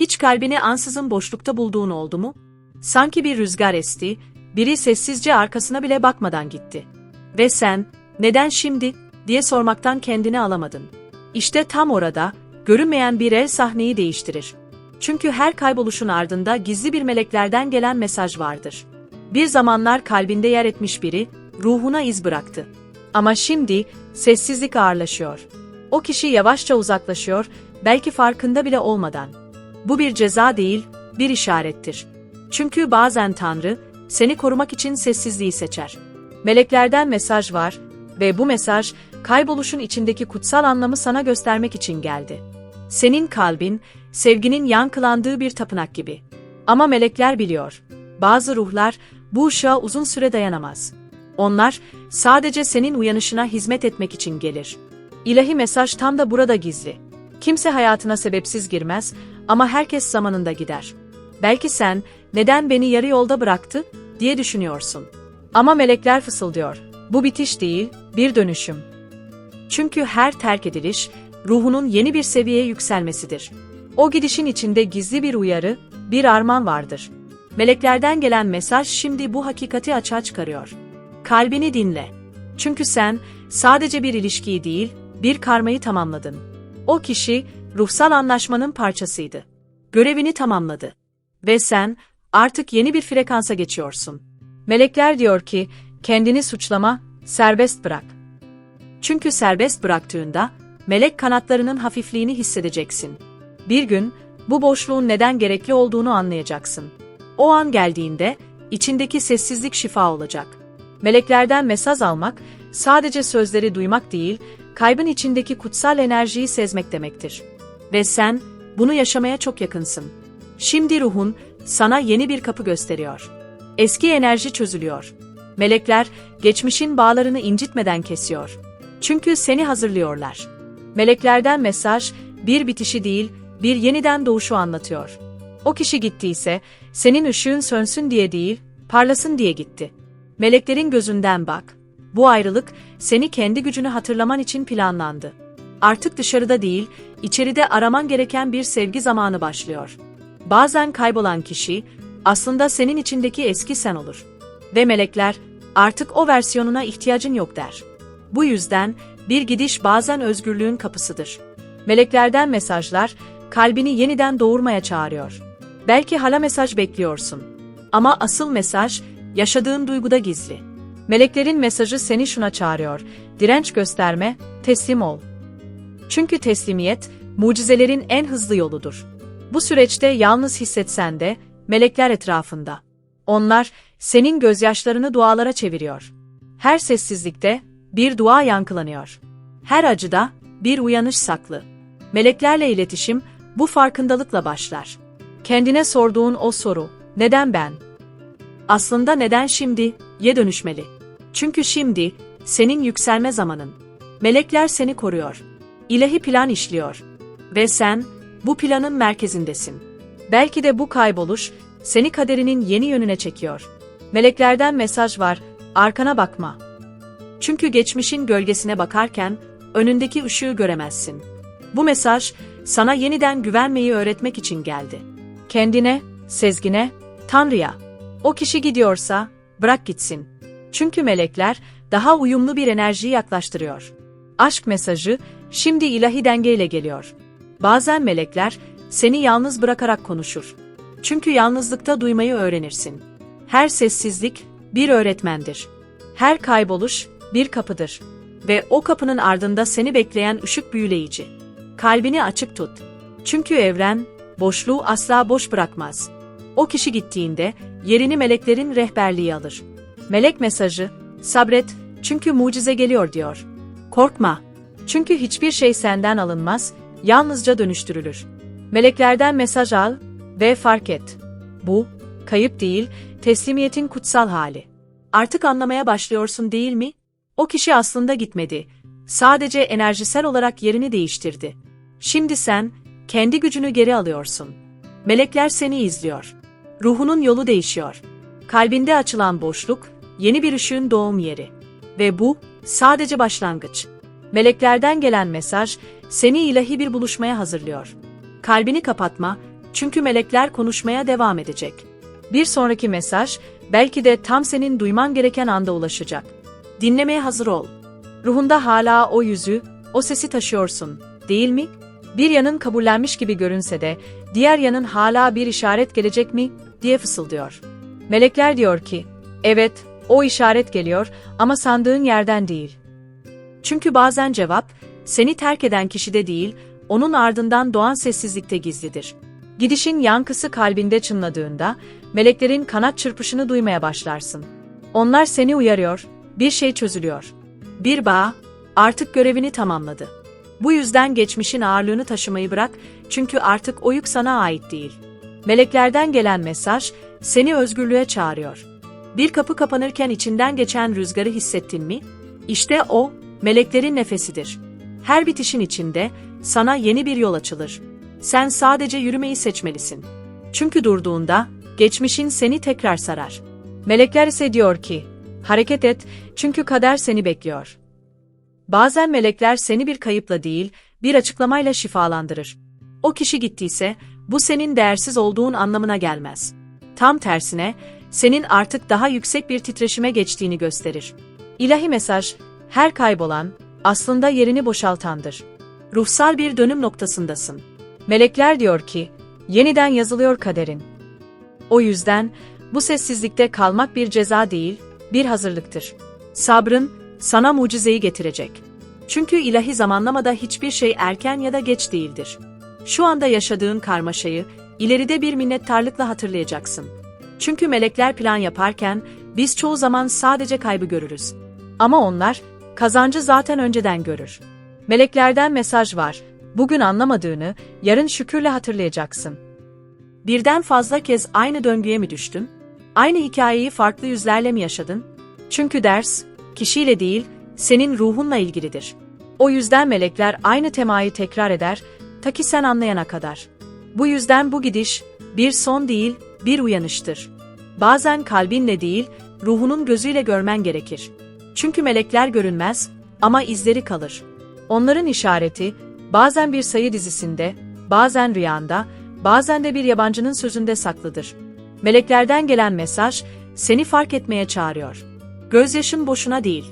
Hiç kalbini ansızın boşlukta bulduğun oldu mu? Sanki bir rüzgar esti, biri sessizce arkasına bile bakmadan gitti. Ve sen, neden şimdi, diye sormaktan kendini alamadın. İşte tam orada, görünmeyen bir el sahneyi değiştirir. Çünkü her kayboluşun ardında gizli bir meleklerden gelen mesaj vardır. Bir zamanlar kalbinde yer etmiş biri, ruhuna iz bıraktı. Ama şimdi, sessizlik ağırlaşıyor. O kişi yavaşça uzaklaşıyor, belki farkında bile olmadan. Bu bir ceza değil, bir işarettir. Çünkü bazen Tanrı, seni korumak için sessizliği seçer. Meleklerden mesaj var ve bu mesaj, kayboluşun içindeki kutsal anlamı sana göstermek için geldi. Senin kalbin, sevginin yankılandığı bir tapınak gibi. Ama melekler biliyor. Bazı ruhlar, bu ışığa uzun süre dayanamaz. Onlar, sadece senin uyanışına hizmet etmek için gelir. İlahi mesaj tam da burada gizli. Kimse hayatına sebepsiz girmez ama herkes zamanında gider. Belki sen, neden beni yarı yolda bıraktı, diye düşünüyorsun. Ama melekler fısıldıyor. Bu bitiş değil, bir dönüşüm. Çünkü her terk ediliş, ruhunun yeni bir seviyeye yükselmesidir. O gidişin içinde gizli bir uyarı, bir armağan vardır. Meleklerden gelen mesaj şimdi bu hakikati açığa çıkarıyor. Kalbini dinle. Çünkü sen sadece bir ilişkiyi değil, bir karmayı tamamladın. O kişi ruhsal anlaşmanın parçasıydı. Görevini tamamladı. Ve sen artık yeni bir frekansa geçiyorsun. Melekler diyor ki, kendini suçlama, serbest bırak. Çünkü serbest bıraktığında, melek kanatlarının hafifliğini hissedeceksin. Bir gün, bu boşluğun neden gerekli olduğunu anlayacaksın. O an geldiğinde, içindeki sessizlik şifa olacak. Meleklerden mesaj almak, sadece sözleri duymak değil, kaybın içindeki kutsal enerjiyi sezmek demektir. Ve sen, bunu yaşamaya çok yakınsın. Şimdi ruhun, sana yeni bir kapı gösteriyor. Eski enerji çözülüyor. Melekler, geçmişin bağlarını incitmeden kesiyor. Çünkü seni hazırlıyorlar. Meleklerden mesaj, bir bitişi değil, bir yeniden doğuşu anlatıyor. O kişi gittiyse, senin ışığın sönsün diye değil, parlasın diye gitti. Meleklerin gözünden bak. Bu ayrılık, seni kendi gücünü hatırlaman için planlandı. Artık dışarıda değil, içeride araman gereken bir sevgi zamanı başlıyor. Bazen kaybolan kişi, aslında senin içindeki eski sen olur. Ve melekler, artık o versiyonuna ihtiyacın yok der. Bu yüzden, bir gidiş bazen özgürlüğün kapısıdır. Meleklerden mesajlar, kalbini yeniden doğurmaya çağırıyor. Belki hala mesaj bekliyorsun. Ama asıl mesaj, yaşadığın duyguda gizli. Meleklerin mesajı seni şuna çağırıyor. Direnç gösterme, teslim ol. Çünkü teslimiyet, mucizelerin en hızlı yoludur. Bu süreçte yalnız hissetsen de, melekler etrafında. Onlar, senin gözyaşlarını dualara çeviriyor. Her sessizlikte, bir dua yankılanıyor. Her acıda, bir uyanış saklı. Meleklerle iletişim, bu farkındalıkla başlar. Kendine sorduğun o soru, neden ben? Aslında neden şimdi, ye dönüşmeli. Çünkü şimdi, senin yükselme zamanın. Melekler seni koruyor. İlahi plan işliyor. Ve sen, bu planın merkezindesin. Belki de bu kayboluş, seni kaderinin yeni yönüne çekiyor. Meleklerden mesaj var, arkana bakma. Çünkü geçmişin gölgesine bakarken, önündeki ışığı göremezsin. Bu mesaj, sana yeniden güvenmeyi öğretmek için geldi. Kendine, sezgine, Tanrı'ya. O kişi gidiyorsa, bırak gitsin. Çünkü melekler, daha uyumlu bir enerjiyi yaklaştırıyor. Aşk mesajı, şimdi ilahi dengeyle geliyor. Bazen melekler, seni yalnız bırakarak konuşur. Çünkü yalnızlıkta duymayı öğrenirsin. Her sessizlik, bir öğretmendir. Her kayboluş, bir kapıdır. Ve o kapının ardında seni bekleyen ışık büyüleyici. Kalbini açık tut. Çünkü evren, boşluğu asla boş bırakmaz. O kişi gittiğinde, yerini meleklerin rehberliği alır. Melek mesajı, sabret, çünkü mucize geliyor diyor. Korkma, çünkü hiçbir şey senden alınmaz, yalnızca dönüştürülür. Meleklerden mesaj al ve fark et. Bu, kayıp değil, teslimiyetin kutsal hali. Artık anlamaya başlıyorsun değil mi? O kişi aslında gitmedi. Sadece enerjisel olarak yerini değiştirdi. Şimdi sen, kendi gücünü geri alıyorsun. Melekler seni izliyor. Ruhunun yolu değişiyor. Kalbinde açılan boşluk, yeni bir ışığın doğum yeri. Ve bu, sadece başlangıç. Meleklerden gelen mesaj, seni ilahi bir buluşmaya hazırlıyor. Kalbini kapatma, Çünkü melekler konuşmaya devam edecek. Bir sonraki mesaj, belki de tam senin duyman gereken anda ulaşacak. Dinlemeye hazır ol. Ruhunda hala o yüzü, o sesi taşıyorsun, değil mi? Bir yanın kabullenmiş gibi görünse de, diğer yanın hala bir işaret gelecek mi, diye fısıldıyor. Melekler diyor ki, evet, o işaret geliyor ama sandığın yerden değil. Çünkü bazen cevap, seni terk eden kişide değil, onun ardından doğan sessizlikte gizlidir. Gidişin yankısı kalbinde çınladığında, meleklerin kanat çırpışını duymaya başlarsın. Onlar seni uyarıyor, bir şey çözülüyor. Bir bağ, artık görevini tamamladı. Bu yüzden geçmişin ağırlığını taşımayı bırak, çünkü artık o yük sana ait değil. Meleklerden gelen mesaj, seni özgürlüğe çağırıyor. Bir kapı kapanırken içinden geçen rüzgarı hissettin mi? İşte o, meleklerin nefesidir. Her bitişin içinde, sana yeni bir yol açılır. Sen sadece yürümeyi seçmelisin. Çünkü durduğunda, geçmişin seni tekrar sarar. Melekler ise diyor ki, hareket et, çünkü kader seni bekliyor. Bazen melekler seni bir kayıpla değil, bir açıklamayla şifalandırır. O kişi gittiyse, bu senin değersiz olduğun anlamına gelmez. Tam tersine, senin artık daha yüksek bir titreşime geçtiğini gösterir. İlahi mesaj, her kaybolan, aslında yerini boşaltandır. Ruhsal bir dönüm noktasındasın. Melekler diyor ki, yeniden yazılıyor kaderin. O yüzden, bu sessizlikte kalmak bir ceza değil, bir hazırlıktır. Sabrın, sana mucizeyi getirecek. Çünkü ilahi zamanlamada hiçbir şey erken ya da geç değildir. Şu anda yaşadığın karmaşayı, ileride bir minnettarlıkla hatırlayacaksın. Çünkü melekler plan yaparken, biz çoğu zaman sadece kaybı görürüz. Ama onlar, kazancı zaten önceden görür. Meleklerden mesaj var. Bugün anlamadığını, yarın şükürle hatırlayacaksın. Birden fazla kez aynı döngüye mi düştün? Aynı hikayeyi farklı yüzlerle mi yaşadın? Çünkü ders, kişiyle değil, senin ruhunla ilgilidir. O yüzden melekler aynı temayı tekrar eder, ta ki sen anlayana kadar. Bu yüzden bu gidiş, bir son değil, bir uyanıştır. Bazen kalbinle değil, ruhunun gözüyle görmen gerekir. Çünkü melekler görünmez, ama izleri kalır. Onların işareti, bazen bir sayı dizisinde, bazen rüyanda, bazen de bir yabancının sözünde saklıdır. Meleklerden gelen mesaj, seni fark etmeye çağırıyor. Gözyaşın boşuna değil.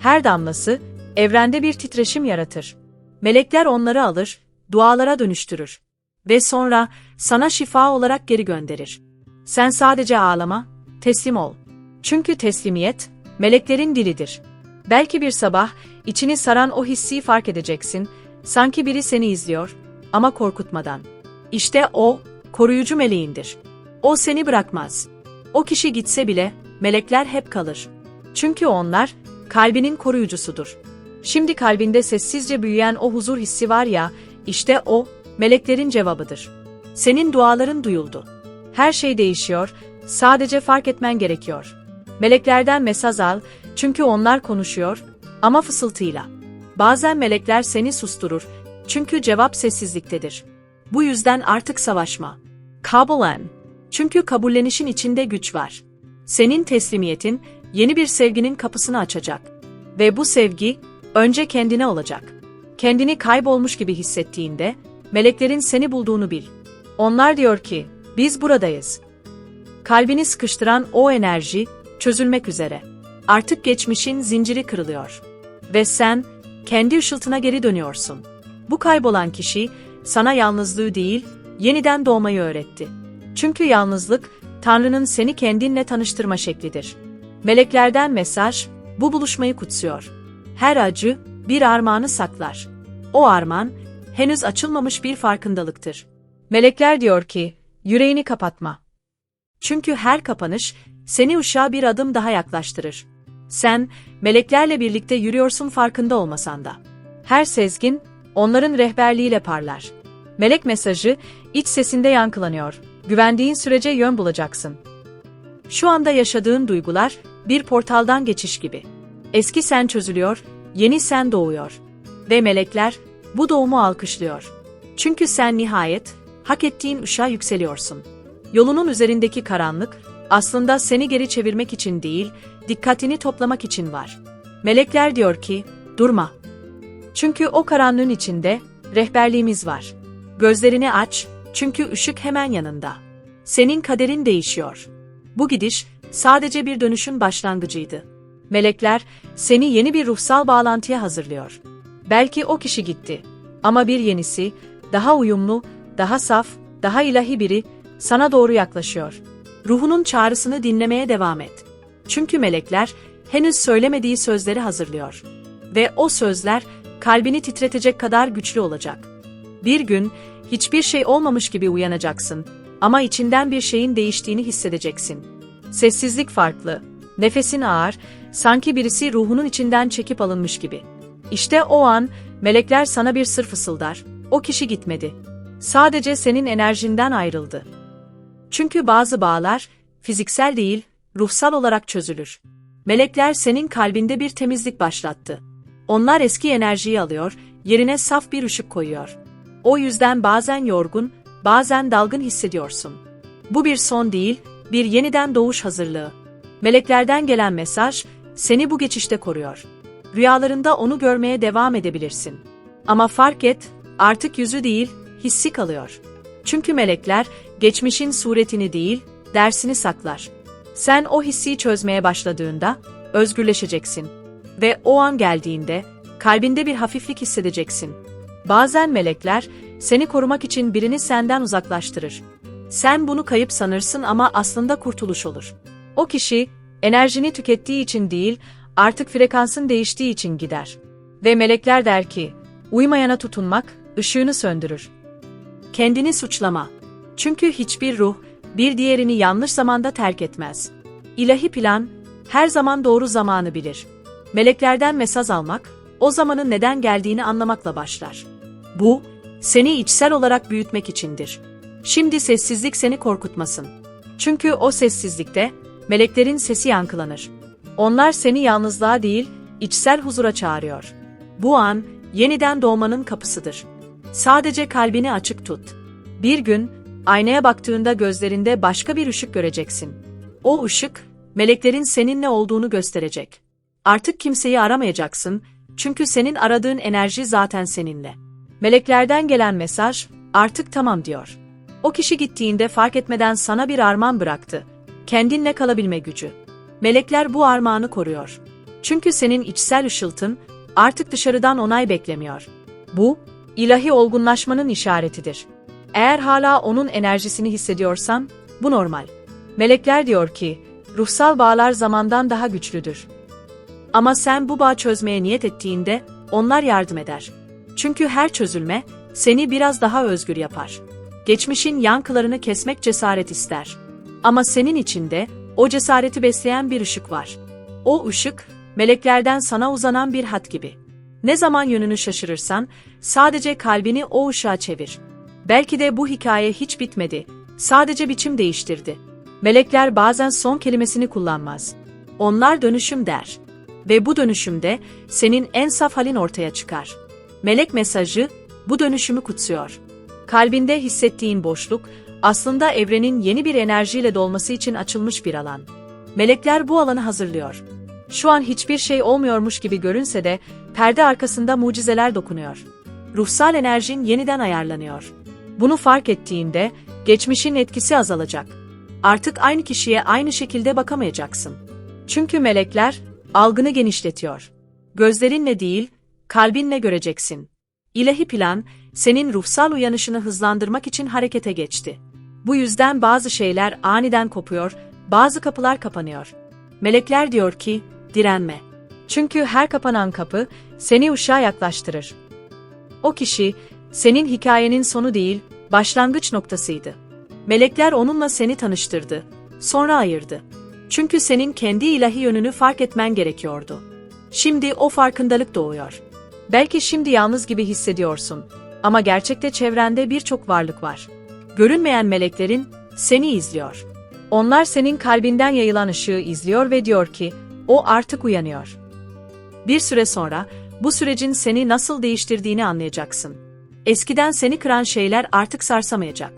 Her damlası, evrende bir titreşim yaratır. Melekler onları alır, dualara dönüştürür. Ve sonra, sana şifa olarak geri gönderir. Sen sadece ağlama, teslim ol. Çünkü teslimiyet, meleklerin dilidir. Belki bir sabah, içini saran o hissi fark edeceksin, sanki biri seni izliyor, ama korkutmadan. İşte o, koruyucu meleğindir. O seni bırakmaz. O kişi gitse bile, melekler hep kalır. Çünkü onlar, kalbinin koruyucusudur. Şimdi kalbinde sessizce büyüyen o huzur hissi var ya, işte o, meleklerin cevabıdır. Senin duaların duyuldu. Her şey değişiyor, sadece fark etmen gerekiyor. Meleklerden mesaj al, çünkü onlar konuşuyor, ama fısıltıyla. Bazen melekler seni susturur, çünkü cevap sessizliktedir. Bu yüzden artık savaşma. Kabullen. Çünkü kabullenişin içinde güç var. Senin teslimiyetin, yeni bir sevginin kapısını açacak. Ve bu sevgi, önce kendine olacak. Kendini kaybolmuş gibi hissettiğinde, meleklerin seni bulduğunu bil. Onlar diyor ki, biz buradayız. Kalbini sıkıştıran o enerji, çözülmek üzere. Artık geçmişin zinciri kırılıyor. Ve sen, kendi ışıltına geri dönüyorsun. Bu kaybolan kişi, sana yalnızlığı değil, yeniden doğmayı öğretti. Çünkü yalnızlık, Tanrı'nın seni kendinle tanıştırma şeklidir. Meleklerden mesaj, bu buluşmayı kutsuyor. Her acı, bir armağanı saklar. O armağan, henüz açılmamış bir farkındalıktır. Melekler diyor ki, yüreğini kapatma. Çünkü her kapanış, seni ışığa bir adım daha yaklaştırır. Sen, meleklerle birlikte yürüyorsun farkında olmasan da. Her sezgin, onların rehberliğiyle parlar. Melek mesajı, iç sesinde yankılanıyor. Güvendiğin sürece yön bulacaksın. Şu anda yaşadığın duygular, bir portaldan geçiş gibi. Eski sen çözülüyor, yeni sen doğuyor. Ve melekler, bu doğumu alkışlıyor. Çünkü sen nihayet, hak ettiğin ışığa yükseliyorsun. Yolunun üzerindeki karanlık, aslında seni geri çevirmek için değil, dikkatini toplamak için var. Melekler diyor ki, durma. Çünkü o karanlığın içinde, rehberliğimiz var. Gözlerini aç, Çünkü ışık hemen yanında. Senin kaderin değişiyor. Bu gidiş sadece bir dönüşün başlangıcıydı. Melekler seni yeni bir ruhsal bağlantıya hazırlıyor. Belki o kişi gitti ama bir yenisi, daha uyumlu, daha saf, daha ilahi biri sana doğru yaklaşıyor. Ruhunun çağrısını dinlemeye devam et. Çünkü melekler henüz söylemediği sözleri hazırlıyor. Ve o sözler kalbini titretecek kadar güçlü olacak. Bir gün hiçbir şey olmamış gibi uyanacaksın ama içinden bir şeyin değiştiğini hissedeceksin. Sessizlik farklı, nefesin ağır, sanki birisi ruhunun içinden çekip alınmış gibi. İşte o an melekler sana bir sır fısıldar. O kişi gitmedi. Sadece senin enerjinden ayrıldı. Çünkü bazı bağlar fiziksel değil, ruhsal olarak çözülür. Melekler senin kalbinde bir temizlik başlattı. Onlar eski enerjiyi alıyor, yerine saf bir ışık koyuyor. O yüzden bazen yorgun, bazen dalgın hissediyorsun. Bu bir son değil, bir yeniden doğuş hazırlığı. Meleklerden gelen mesaj seni bu geçişte koruyor. Rüyalarında onu görmeye devam edebilirsin. Ama fark et, artık yüzü değil, hissi kalıyor. Çünkü melekler geçmişin suretini değil, dersini saklar. Sen o hissi çözmeye başladığında özgürleşeceksin ve o an geldiğinde kalbinde bir hafiflik hissedeceksin. Bazen melekler seni korumak için birini senden uzaklaştırır. Sen bunu kayıp sanırsın ama aslında kurtuluş olur. O kişi enerjini tükettiği için değil, artık frekansın değiştiği için gider. Ve melekler der ki, uymayana tutunmak ışığını söndürür. Kendini suçlama. Çünkü hiçbir ruh bir diğerini yanlış zamanda terk etmez. İlahi plan her zaman doğru zamanı bilir. Meleklerden mesaj almak, o zamanın neden geldiğini anlamakla başlar. Bu, seni içsel olarak büyütmek içindir. Şimdi sessizlik seni korkutmasın. Çünkü o sessizlikte meleklerin sesi yankılanır. Onlar seni yalnızlığa değil, içsel huzura çağırıyor. Bu an yeniden doğmanın kapısıdır. Sadece kalbini açık tut. Bir gün aynaya baktığında gözlerinde başka bir ışık göreceksin. O ışık meleklerin seninle olduğunu gösterecek. Artık kimseyi aramayacaksın çünkü senin aradığın enerji zaten seninle. Meleklerden gelen mesaj artık tamam diyor. O kişi gittiğinde fark etmeden sana bir armağan bıraktı. Kendinle kalabilme gücü. Melekler bu armağanı koruyor. Çünkü senin içsel ışıltın artık dışarıdan onay beklemiyor. Bu, ilahi olgunlaşmanın işaretidir. Eğer hala onun enerjisini hissediyorsan, bu normal. Melekler diyor ki, ruhsal bağlar zamandan daha güçlüdür. Ama sen bu bağı çözmeye niyet ettiğinde, onlar yardım eder. Çünkü her çözülme, seni biraz daha özgür yapar. Geçmişin yankılarını kesmek cesaret ister. Ama senin içinde, o cesareti besleyen bir ışık var. O ışık, meleklerden sana uzanan bir hat gibi. Ne zaman yönünü şaşırırsan, sadece kalbini o ışığa çevir. Belki de bu hikaye hiç bitmedi, sadece biçim değiştirdi. Melekler bazen son kelimesini kullanmaz. Onlar dönüşüm der. Ve bu dönüşümde senin en saf halin ortaya çıkar. Melek mesajı bu dönüşümü kutsuyor. Kalbinde hissettiğin boşluk aslında evrenin yeni bir enerjiyle dolması için açılmış bir alan. Melekler bu alanı hazırlıyor. Şu an hiçbir şey olmuyormuş gibi görünse de perde arkasında mucizeler dokunuyor. Ruhsal enerjin yeniden ayarlanıyor. Bunu fark ettiğinde geçmişin etkisi azalacak. Artık aynı kişiye aynı şekilde bakamayacaksın. Çünkü melekler algını genişletiyor. Gözlerinle değil, kalbinle göreceksin. İlahi plan senin ruhsal uyanışını hızlandırmak için harekete geçti. Bu yüzden bazı şeyler aniden kopuyor, bazı kapılar kapanıyor. Melekler diyor ki, direnme. Çünkü her kapanan kapı seni ışığa yaklaştırır. O kişi senin hikayenin sonu değil, başlangıç noktasıydı. Melekler onunla seni tanıştırdı, sonra ayırdı. Çünkü senin kendi ilahi yönünü fark etmen gerekiyordu. Şimdi o farkındalık doğuyor. Belki şimdi yalnız gibi hissediyorsun ama gerçekte çevrende birçok varlık var. Görünmeyen meleklerin seni izliyor. Onlar senin kalbinden yayılan ışığı izliyor ve diyor ki, o artık uyanıyor. Bir süre sonra bu sürecin seni nasıl değiştirdiğini anlayacaksın. Eskiden seni kıran şeyler artık sarsamayacak.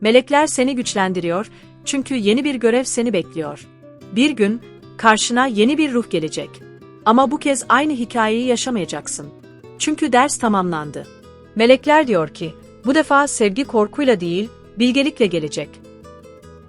Melekler seni güçlendiriyor çünkü yeni bir görev seni bekliyor. Bir gün karşına yeni bir ruh gelecek. Ama bu kez aynı hikayeyi yaşamayacaksın. Çünkü ders tamamlandı. Melekler diyor ki, Bu defa sevgi korkuyla değil, bilgelikle gelecek.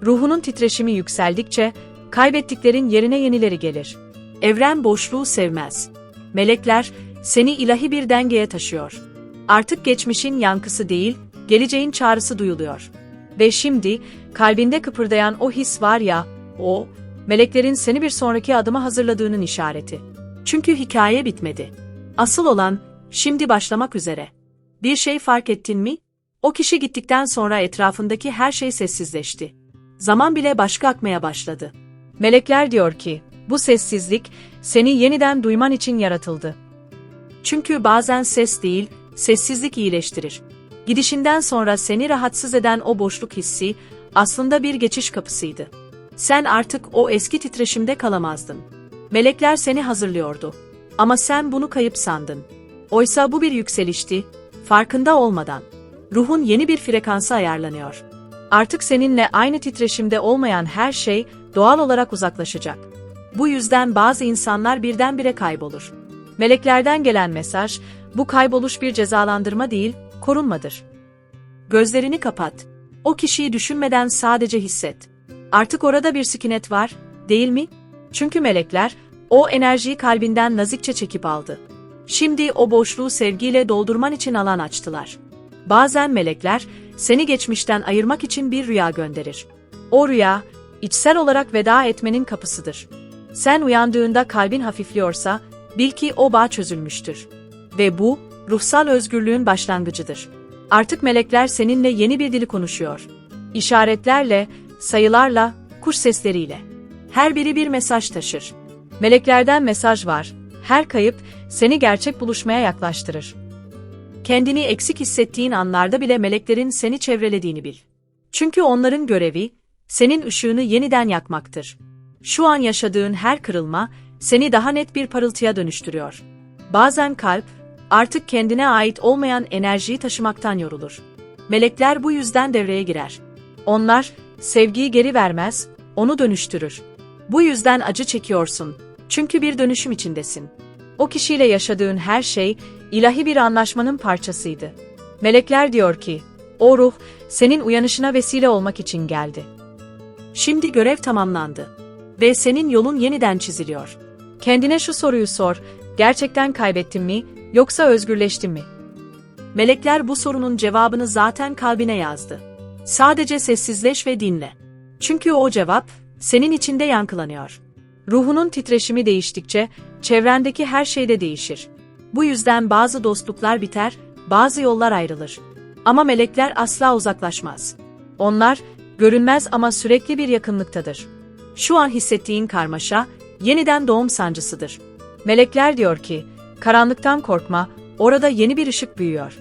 Ruhunun titreşimi yükseldikçe, kaybettiklerin yerine yenileri gelir. Evren boşluğu sevmez. Melekler, seni ilahi bir dengeye taşıyor. Artık geçmişin yankısı değil, geleceğin çağrısı duyuluyor. Ve şimdi, kalbinde kıpırdayan o his var ya, o, meleklerin seni bir sonraki adıma hazırladığının işareti. Çünkü hikaye bitmedi. Asıl olan, şimdi başlamak üzere. Bir şey fark ettin mi? O kişi gittikten sonra etrafındaki her şey sessizleşti. Zaman bile başka akmaya başladı. Melekler diyor ki, bu sessizlik seni yeniden duyman için yaratıldı. Çünkü bazen ses değil, sessizlik iyileştirir. Gidişinden sonra seni rahatsız eden o boşluk hissi aslında bir geçiş kapısıydı. Sen artık o eski titreşimde kalamazdın. Melekler seni hazırlıyordu. Ama sen bunu kayıp sandın. Oysa bu bir yükselişti, farkında olmadan. Ruhun yeni bir frekansa ayarlanıyor. Artık seninle aynı titreşimde olmayan her şey doğal olarak uzaklaşacak. Bu yüzden bazı insanlar birdenbire kaybolur. Meleklerden gelen mesaj, bu kayboluş bir cezalandırma değil, korunmadır. Gözlerini kapat. O kişiyi düşünmeden sadece hisset. Artık orada bir sikinet var, değil mi? Çünkü melekler, o enerjiyi kalbinden nazikçe çekip aldı. Şimdi o boşluğu sevgiyle doldurman için alan açtılar. Bazen melekler, seni geçmişten ayırmak için bir rüya gönderir. O rüya, içsel olarak veda etmenin kapısıdır. Sen uyandığında kalbin hafifliyorsa, bil ki o bağ çözülmüştür. Ve bu, ruhsal özgürlüğün başlangıcıdır. Artık melekler seninle yeni bir dili konuşuyor. İşaretlerle, sayılarla, kuş sesleriyle. Her biri bir mesaj taşır. Meleklerden mesaj var. Her kayıp seni gerçek buluşmaya yaklaştırır. Kendini eksik hissettiğin anlarda bile meleklerin seni çevrelediğini bil. Çünkü onların görevi senin ışığını yeniden yakmaktır. Şu an yaşadığın her kırılma seni daha net bir parıltıya dönüştürüyor. Bazen kalp artık kendine ait olmayan enerjiyi taşımaktan yorulur. Melekler bu yüzden devreye girer. Onlar sevgiyi geri vermez, onu dönüştürür. Bu yüzden acı çekiyorsun. Çünkü bir dönüşüm içindesin. O kişiyle yaşadığın her şey ilahi bir anlaşmanın parçasıydı. Melekler diyor ki, o ruh senin uyanışına vesile olmak için geldi. Şimdi görev tamamlandı ve senin yolun yeniden çiziliyor. Kendine şu soruyu sor, gerçekten kaybettin mi yoksa özgürleştin mi? Melekler bu sorunun cevabını zaten kalbine yazdı. Sadece sessizleş ve dinle. Çünkü o cevap senin içinde yankılanıyor. Ruhunun titreşimi değiştikçe çevrendeki her şey de değişir. Bu yüzden bazı dostluklar biter, bazı yollar ayrılır. Ama melekler asla uzaklaşmaz. Onlar görünmez ama sürekli bir yakınlıktadır. Şu an hissettiğin karmaşa yeniden doğum sancısıdır. Melekler diyor ki, karanlıktan korkma, orada yeni bir ışık büyüyor.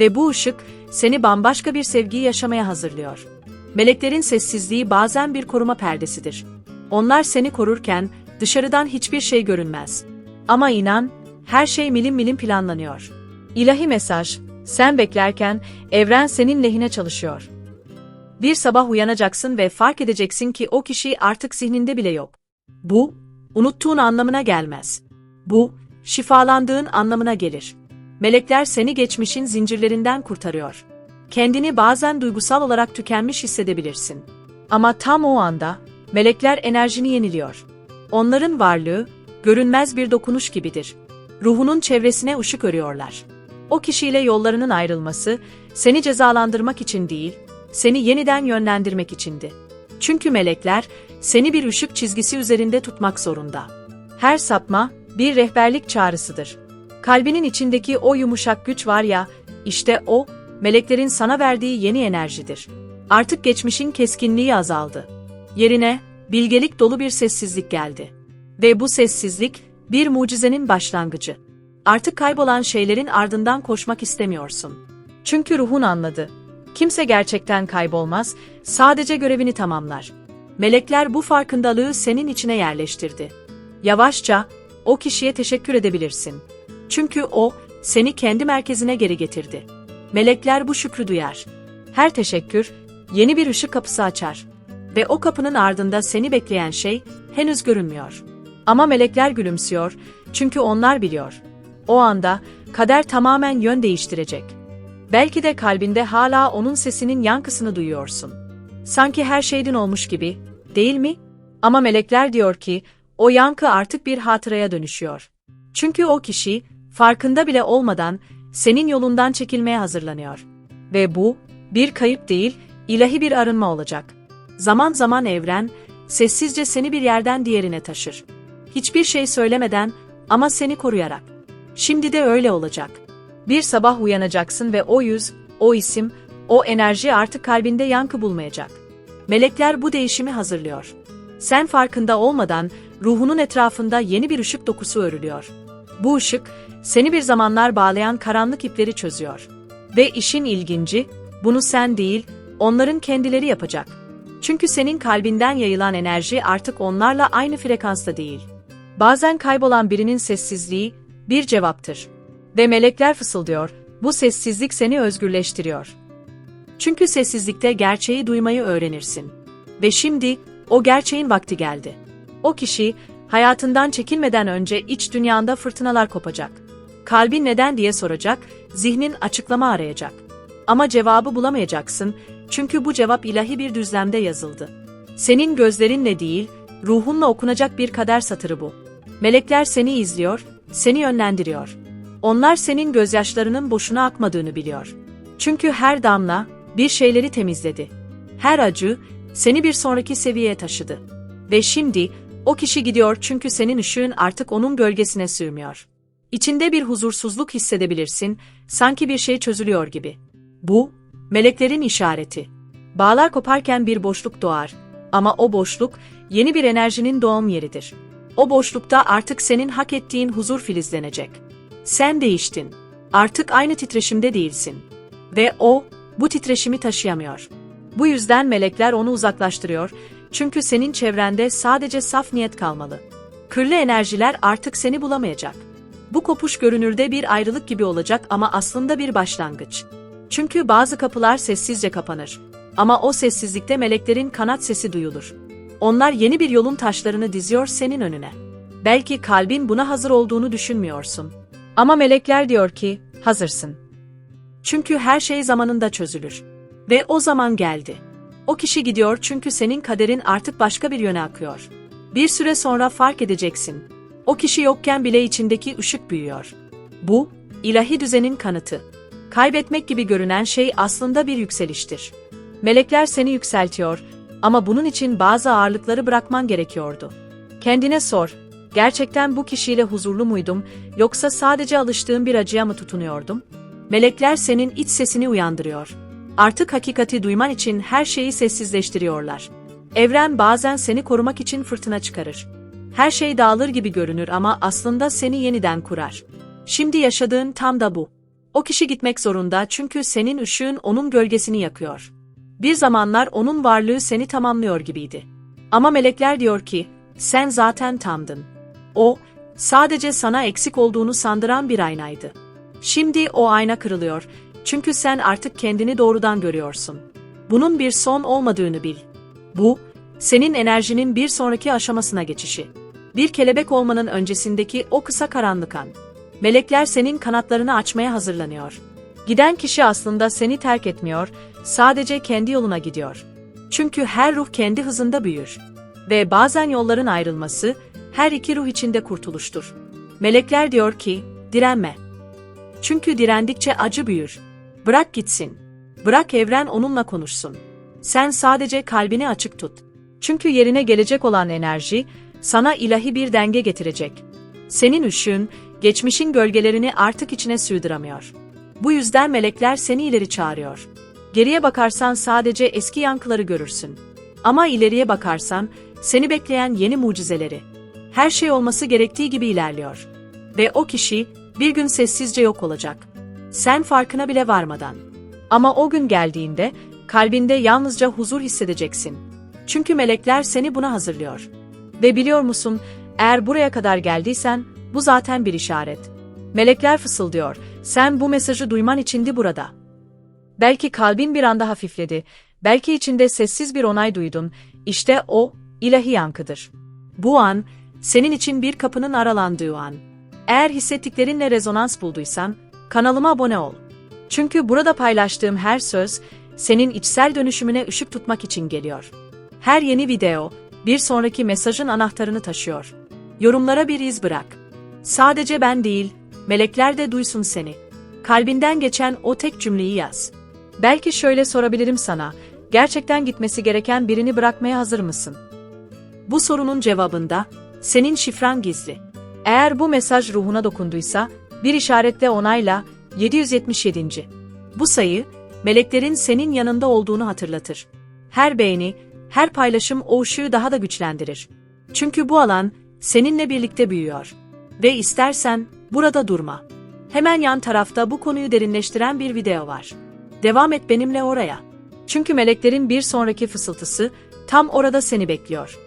Ve bu ışık seni bambaşka bir sevgiyi yaşamaya hazırlıyor. Meleklerin sessizliği bazen bir koruma perdesidir. Onlar seni korurken dışarıdan hiçbir şey görünmez. Ama inan, her şey milim milim planlanıyor. İlahi mesaj, sen beklerken evren senin lehine çalışıyor. Bir sabah uyanacaksın ve fark edeceksin ki o kişi artık zihninde bile yok. Bu, unuttuğun anlamına gelmez. Bu, şifalandığın anlamına gelir. Melekler seni geçmişin zincirlerinden kurtarıyor. Kendini bazen duygusal olarak tükenmiş hissedebilirsin. Ama tam o anda, melekler enerjini yeniliyor. Onların varlığı, görünmez bir dokunuş gibidir. Ruhunun çevresine ışık örüyorlar. O kişiyle yollarının ayrılması, seni cezalandırmak için değil, seni yeniden yönlendirmek içindi. Çünkü melekler, seni bir ışık çizgisi üzerinde tutmak zorunda. Her sapma, bir rehberlik çağrısıdır. Kalbinin içindeki o yumuşak güç var ya, işte o, meleklerin sana verdiği yeni enerjidir. Artık geçmişin keskinliği azaldı. Yerine, bilgelik dolu bir sessizlik geldi. Ve bu sessizlik, bir mucizenin başlangıcı. Artık kaybolan şeylerin ardından koşmak istemiyorsun. Çünkü ruhun anladı. Kimse gerçekten kaybolmaz, sadece görevini tamamlar. Melekler bu farkındalığı senin içine yerleştirdi. Yavaşça, o kişiye teşekkür edebilirsin. Çünkü o, seni kendi merkezine geri getirdi. Melekler bu şükrü duyar. Her teşekkür, yeni bir ışık kapısı açar. Ve o kapının ardında seni bekleyen şey, henüz görünmüyor. Ama melekler gülümsüyor, çünkü onlar biliyor. O anda, kader tamamen yön değiştirecek. Belki de kalbinde hala onun sesinin yankısını duyuyorsun. Sanki her şeydin olmuş gibi, değil mi? Ama melekler diyor ki, o yankı artık bir hatıraya dönüşüyor. Çünkü o kişi, farkında bile olmadan, senin yolundan çekilmeye hazırlanıyor. Ve bu, bir kayıp değil, ilahi bir arınma olacak. Zaman zaman evren, sessizce seni bir yerden diğerine taşır. Hiçbir şey söylemeden ama seni koruyarak. Şimdi de öyle olacak. Bir sabah uyanacaksın ve o yüz, o isim, o enerji artık kalbinde yankı bulmayacak. Melekler bu değişimi hazırlıyor. Sen farkında olmadan ruhunun etrafında yeni bir ışık dokusu örülüyor. Bu ışık seni bir zamanlar bağlayan karanlık ipleri çözüyor. Ve işin ilginci, bunu sen değil, onların kendileri yapacak. Çünkü senin kalbinden yayılan enerji artık onlarla aynı frekansta değil. Bazen kaybolan birinin sessizliği bir cevaptır. Ve melekler fısıldıyor, bu sessizlik seni özgürleştiriyor. Çünkü sessizlikte gerçeği duymayı öğrenirsin. Ve şimdi o gerçeğin vakti geldi. O kişi hayatından çekilmeden önce iç dünyanda fırtınalar kopacak. Kalbin neden diye soracak, zihnin açıklama arayacak. Ama cevabı bulamayacaksın çünkü bu cevap ilahi bir düzlemde yazıldı. Senin gözlerinle değil, ruhunla okunacak bir kader satırı bu. Melekler seni izliyor, seni yönlendiriyor. Onlar senin gözyaşlarının boşuna akmadığını biliyor. Çünkü her damla bir şeyleri temizledi. Her acı seni bir sonraki seviyeye taşıdı. Ve şimdi o kişi gidiyor çünkü senin ışığın artık onun gölgesine sürmüyor. İçinde bir huzursuzluk hissedebilirsin, sanki bir şey çözülüyor gibi. Bu, meleklerin işareti. Bağlar koparken bir boşluk doğar ama o boşluk yeni bir enerjinin doğum yeridir. O boşlukta artık senin hak ettiğin huzur filizlenecek. Sen değiştin. Artık aynı titreşimde değilsin. Ve o, bu titreşimi taşıyamıyor. Bu yüzden melekler onu uzaklaştırıyor, çünkü senin çevrende sadece saf niyet kalmalı. Kırlı enerjiler artık seni bulamayacak. Bu kopuş görünürde bir ayrılık gibi olacak ama aslında bir başlangıç. Çünkü bazı kapılar sessizce kapanır. Ama o sessizlikte meleklerin kanat sesi duyulur. Onlar yeni bir yolun taşlarını diziyor senin önüne. Belki kalbin buna hazır olduğunu düşünmüyorsun. Ama melekler diyor ki, hazırsın. Çünkü her şey zamanında çözülür. Ve o zaman geldi. O kişi gidiyor çünkü senin kaderin artık başka bir yöne akıyor. Bir süre sonra fark edeceksin. O kişi yokken bile içindeki ışık büyüyor. Bu, ilahi düzenin kanıtı. Kaybetmek gibi görünen şey aslında bir yükseliştir. Melekler seni yükseltiyor ama bunun için bazı ağırlıkları bırakman gerekiyordu. Kendine sor, gerçekten bu kişiyle huzurlu muydum yoksa sadece alıştığım bir acıya mı tutunuyordum? Melekler senin iç sesini uyandırıyor. Artık hakikati duyman için her şeyi sessizleştiriyorlar. Evren bazen seni korumak için fırtına çıkarır. Her şey dağılır gibi görünür ama aslında seni yeniden kurar. Şimdi yaşadığın tam da bu. O kişi gitmek zorunda çünkü senin ışığın onun gölgesini yakıyor. Bir zamanlar onun varlığı seni tamamlıyor gibiydi. Ama melekler diyor ki, sen zaten tamdın. O, sadece sana eksik olduğunu sandıran bir aynaydı. Şimdi o ayna kırılıyor, çünkü sen artık kendini doğrudan görüyorsun. Bunun bir son olmadığını bil. Bu, senin enerjinin bir sonraki aşamasına geçişi. Bir kelebek olmanın öncesindeki o kısa karanlık an. Melekler senin kanatlarını açmaya hazırlanıyor. Giden kişi aslında seni terk etmiyor, sadece kendi yoluna gidiyor. Çünkü her ruh kendi hızında büyür. Ve bazen yolların ayrılması, her iki ruh içinde kurtuluştur. Melekler diyor ki, direnme. Çünkü direndikçe acı büyür. Bırak gitsin. Bırak evren onunla konuşsun. Sen sadece kalbini açık tut. Çünkü yerine gelecek olan enerji, sana ilahi bir denge getirecek. Senin ışığın, geçmişin gölgelerini artık içine sığdıramıyor. Bu yüzden melekler seni ileri çağırıyor. Geriye bakarsan sadece eski yankıları görürsün. Ama ileriye bakarsan, seni bekleyen yeni mucizeleri. Her şey olması gerektiği gibi ilerliyor. Ve o kişi, bir gün sessizce yok olacak. Sen farkına bile varmadan. Ama o gün geldiğinde, kalbinde yalnızca huzur hissedeceksin. Çünkü melekler seni buna hazırlıyor. Ve biliyor musun, eğer buraya kadar geldiysen, bu zaten bir işaret. Melekler fısıldıyor, sen bu mesajı duyman içindi burada. Belki kalbin bir anda hafifledi, belki içinde sessiz bir onay duydun, işte o, ilahi yankıdır. Bu an, senin için bir kapının aralandığı an. Eğer hissettiklerinle rezonans bulduysan, kanalıma abone ol. Çünkü burada paylaştığım her söz, senin içsel dönüşümüne ışık tutmak için geliyor. Her yeni video, bir sonraki mesajın anahtarını taşıyor. Yorumlara bir iz bırak. Sadece ben değil, melekler de duysun seni. Kalbinden geçen o tek cümleyi yaz. Belki şöyle sorabilirim sana, gerçekten gitmesi gereken birini bırakmaya hazır mısın? Bu sorunun cevabında, senin şifren gizli. Eğer bu mesaj ruhuna dokunduysa, bir işaretle onayla 777. Bu sayı, meleklerin senin yanında olduğunu hatırlatır. Her beğeni, her paylaşım o ışığı daha da güçlendirir. Çünkü bu alan, seninle birlikte büyüyor. Ve istersen, burada durma. Hemen yan tarafta bu konuyu derinleştiren bir video var. Devam et benimle oraya. Çünkü meleklerin bir sonraki fısıltısı, tam orada seni bekliyor.